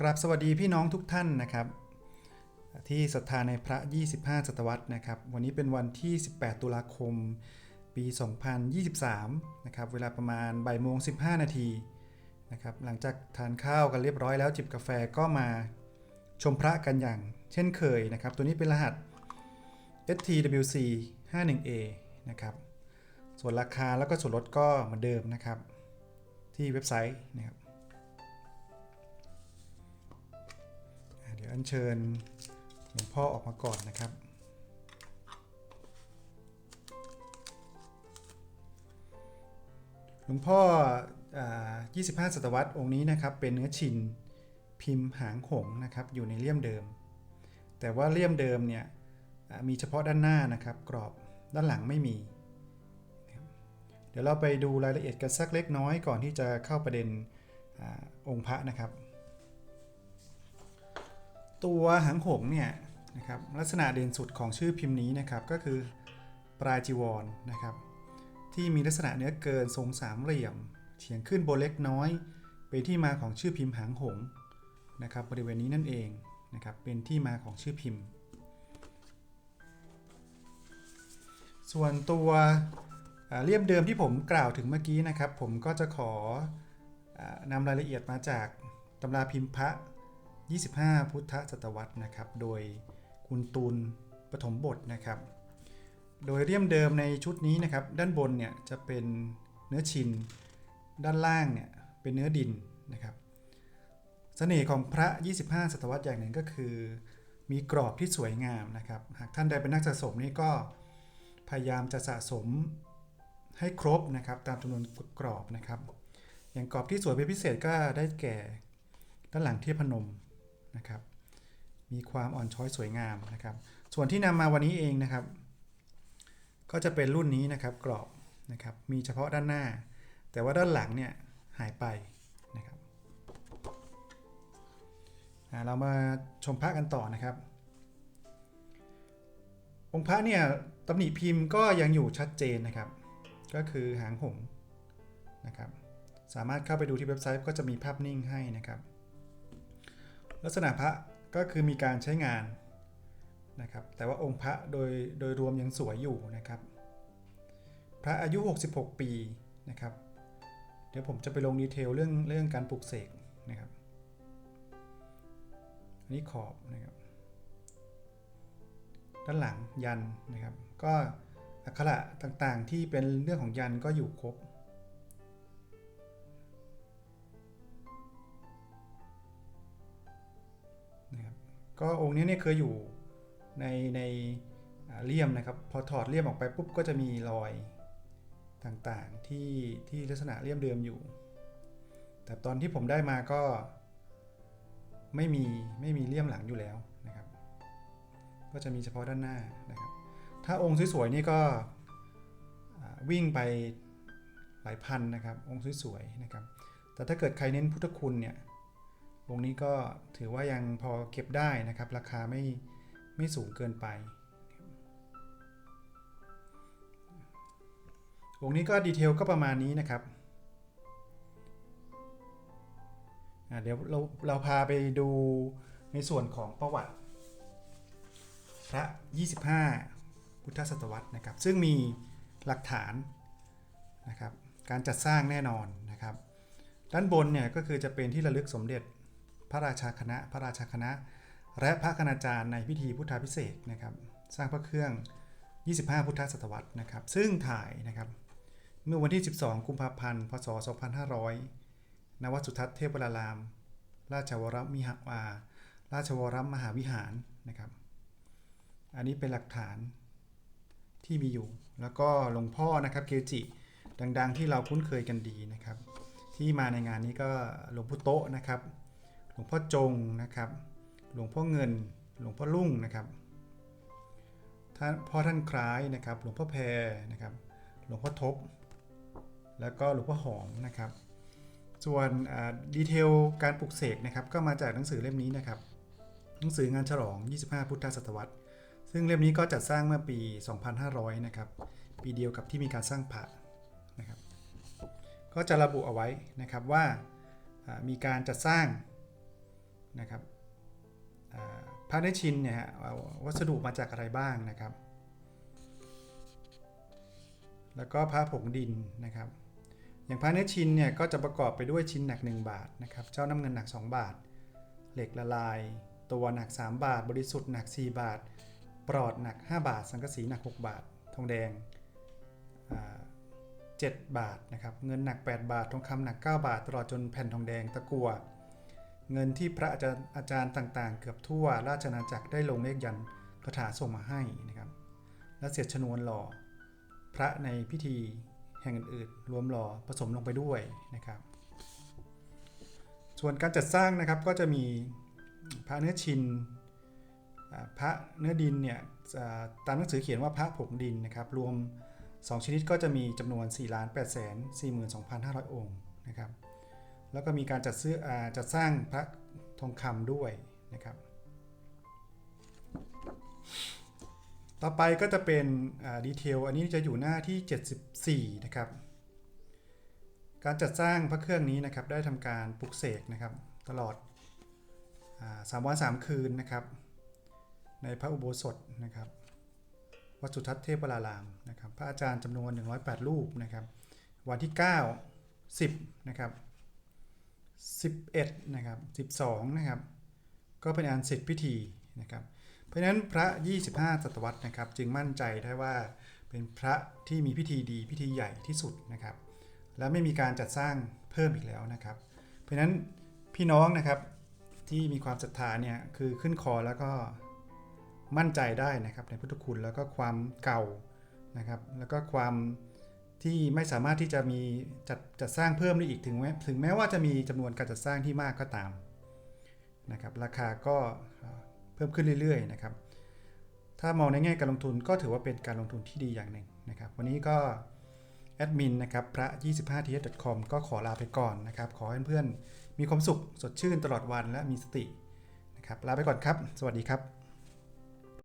ครับสวัสดีพี่น้องทุกท่านนะครับ ที่ศรัทธาในพระ 25 ศตวรรษนะครับ วันนี้เป็นวันที่ 18 ตุลาคม ปี 2023 นะครับ เวลาประมาณบ่ายโมง 15 นาทีนะครับ หลังจากทานข้าวกันเรียบร้อยแล้วจิบกาแฟก็มาชมพระกันอย่างเช่นเคยนะครับ ตัวนี้เป็นรหัส STWC 51A นะครับ ส่วนราคาแล้วก็ส่วนลดก็เหมือนเดิมนะครับ ที่เว็บไซต์นะครับ ดี๋ยวอัญเชิญหลวงพ่อออกมาก่อนนะครับ หลวงพ่อ25 ศตวรรษองค์นี้นะครับ เป็นเนื้อชินพิมพ์หางหงนะครับ อยู่ในเลี่ยมเดิม แต่ว่าเลี่ยมเดิมเนี่ยมีเฉพาะด้านหน้านะครับ กรอบด้านหลังไม่มี เดี๋ยวเราไปดูรายละเอียดกันสักเล็กน้อยก่อนที่จะเข้าประเด็นอองค์พระนะครับ ตัวหางหงส์เนี่ยนะครับลักษณะเด่นสุดของชื่อพิมพ์นี้นะครับก็คือปลายจีวรนะครับ ที่มีลักษณะเนื้อเกินทรงสามเหลี่ยมเฉียงขึ้นบนเล็กน้อย เป็นที่มาของชื่อพิมพ์หางหงส์นะครับ บริเวณนี้นั่นเองนะครับเป็นที่มาของชื่อพิมพ์ ส่วนตัวเลี่ยมเดิมที่ผมกล่าวถึงเมื่อกี้นะครับ ผมก็จะขออนำรายละเอียดมาจากตำราพิมพ์พระ 25 พุทธศตวรรษนะครับ โดยคุณตูนปฐมบทนะครับ โดยเลี่ยมเดิมในชุดนี้นะครับ ด้านบนเนี่ยจะเป็นเนื้อชิน ด้านล่างเนี่ยเป็นเนื้อดินนะครับเสน่ห์ของพระ 25 ศตวรรษอย่างหนึ่งก็คือ มีกรอบที่สวยงามนะครับ หากท่านใดเป็นนักสะสมนี่ก็พยายามจะสะสมให้ครบนะครับตามจำนวนกรอบนะครับ อย่างกรอบที่สวยเป็นพิเศษก็ได้แก่ด้านหลังเทียพนม นะครับ มีความอ่อนช้อยสวยงามนะครับ ส่วนที่นำมาวันนี้เองนะครับ ก็จะเป็นรุ่นนี้นะครับกรอบนะครับ มีเฉพาะด้านหน้า แต่ว่าด้านหลังเนี่ยหายไปนะครับเรามาชมพระกันต่อนะครับ องค์พระเนี่ยตำหนิพิมพ์ก็ยังอยู่ชัดเจนนะครับ ก็คือหางหงนะครับ สามารถเข้าไปดูที่เว็บไซต์ก็จะมีภาพนิ่งให้นะครับ ลักษณะพระก็คือมีการใช้งานนะครับ แต่ว่าองค์พระโดยโดยรวมยังสวยอยู่นะครับ พระอายุ 66 ปีนะครับ เดี๋ยวผมจะไปลงดีเทลเรื่องเรื่องการปลูกเสกนะครับอันนี้ขอบนะครับ ด้านหลังยันนะครับ ก็อักขระต่างๆที่เป็นเรื่องของยันก็อยู่ครบ ก็องค์นี้เนี่ยเคยอยู่ในในเลี่ยมนะครับ พอถอดเลี่ยมออกไปปุ๊บก็จะมีรอยต่างๆที่ที่ลักษณะเลี่ยมเดิมอยู่ แต่ตอนที่ผมได้มาก็ไม่มีไม่มีเลี่ยมหลังอยู่แล้วนะครับ ก็จะมีเฉพาะด้านหน้านะครับ ถ้าองค์สวยๆนี่ก็วิ่งไปหลายพันนะครับ องค์สวยๆนะครับ แต่ถ้าเกิดใครเน้นพุทธคุณเนี่ย วงนี้ก็ถือว่ายังพอเก็บได้นะครับ ราคาไม่ไม่สูงเกินไป วงนี้ก็ดีเทลก็ประมาณนี้นะครับเดี๋ยวเราเราพาไปดูในส่วนของประวัติ พระ 25 พุทธศตวรรษนะครับ ซึ่งมีหลักฐานนะครับ การจัดสร้างแน่นอนนะครับ ด้านบนเนี่ยก็คือจะเป็นที่ระลึกสมเด็จ ระราชาคณะ พระราชาคณะ และพระคณาจารย์ในพิธีพุทธาพิเศษนะครับ สร้างพระเครื่อง 25 พุทธศตวรรษนะครับ ซึ่งถ่ายนะครับเมื่อวันที่ 12 กุมภาพันธ์ พศ 2500 ณ วัดสุทัศน์เทพวราราม ราชวรมิหวาราชวรมหาวิหารนะครับ อันนี้เป็นหลักฐานที่มีอยู่ แล้วก็หลวงพ่อนะครับเกจิ ดัง ๆ ที่เราคุ้นเคยกันดีนะครับ ที่มาในงานนี้ก็หลวงพ่อโตะนะครับ หลวงพ่อจงนะครับ หลวงพ่อเงิน หลวงพ่อลุ่งนะครับท่านพ่อท่านคล้ายนะครับ หลวงพ่อแพรนะครับ หลวงพ่อทบ แล้วก็หลวงพ่อหอมนะครับ ส่วนดีเทลการปลุกเสกนะครับ ก็มาจากหนังสือเล่มนี้นะครับ หนังสืองานฉลอง 25 พุทธศตวรรษ ซึ่งเล่มนี้ก็จัดสร้างเมื่อปี 2500 นะครับ ปีเดียวกับที่มีการสร้างพระนะครับ ก็จะระบุเอาไว้นะครับว่าอ่ามีการจัดสร้าง นะครับอ่าเนื้อชินเนี่ยฮะเอาวัสดุมาจากอะไรบ้างนะครับ แล้วก็พระผงดินนะครับ อย่างพระเนื้อชินเนี่ยก็จะประกอบไปด้วยชิ้นหนัก 1 บาทนะครับ เจ้าน้ำเงินหนัก 2 บาท เหล็กละลาย ตัวหนัก 3 บาท บริสุทธิ์หนัก 4 บาท ปลอดหนัก 5 บาท สังกะสีหนัก 6 บาท ทองแดง7บาทนะครับ เงินหนัก 8 บาท ทองคำหนัก 9 บาท ตลอดจนแผ่นทองแดงตะกัว เงินที่พระอาจารย์อาจารย์ต่างๆ เกือบทั่วราชอาจักรได้ลงเลขยันคาถาส่งมาให้นะครับ และเศษชนวนหล่อ พระในพิธีแห่งอื่นๆรวมหล่อผสมลงไปด้วยนะครับ ส่วนการจัดสร้างนะครับก็จะมีพระเนื้อชินพระเนื้อดินเนี่ยตามหนังสือเขียนว่าพระผงดินนะครับรวม 2 ชนิดก็จะมีจำนวน 4 8 4 2 5 0 0 องค์นะครับ แล้วก็มีการจัดซื้ออจัดสร้างพระทองคำด้วยนะครับ ต่อไปก็จะเป็นดีเทลอันนี้จะอยู่หน้าที่ 74 นะครับ การจัดสร้างพระเครื่องนี้นะครับ ได้ทำการปลุกเสกนะครับ ตลอดสามวันสามคืนนะครับ ในพระอุโบสถนะครับวัดสุทัศน์เทพวรารามนะครับ พระอาจารย์จำนวน 108 รูปนะครับ วันที่ 9 10 นะครับ 11นะครับ12นะครับก็เป็นอันเสร็จพิธีนะครับเพราะฉะนั้นพระ 25ศตวรรษนะครับจึงมั่นใจได้ว่าเป็นพระที่มีพิธีดีพิธีใหญ่ที่สุดนะครับ และไม่มีการจัดสร้างเพิ่มอีกแล้วนะครับ เพราะฉะนั้นพี่น้องนะครับที่มีความศรัทธาเนี่ยคือขึ้นคอแล้วก็มั่นใจได้นะครับในพุทธคุณแล้วก็ความเก่านะครับ แล้วก็ความ ที่ไม่สามารถที่จะมีจัดจัดสร้างเพิ่มได้อีกถึงแม้ถึงแม้ว่าจะมีจำนวนการจัดสร้างที่มากก็ตามนะครับราคาก็เพิ่มขึ้นเรื่อยๆนะครับถ้ามองในแง่การลงทุนก็ถือว่าเป็นการลงทุนที่ดีอย่างหนึ่งนะครับวันนี้ก็แอดมินนะครับพระ 25th.com ก็ขอลาไปก่อนนะครับขอให้เพื่อนๆมีความสุขสดชื่นตลอดวันและมีสตินะครับลาไปก่อนครับ สวัสดีครับ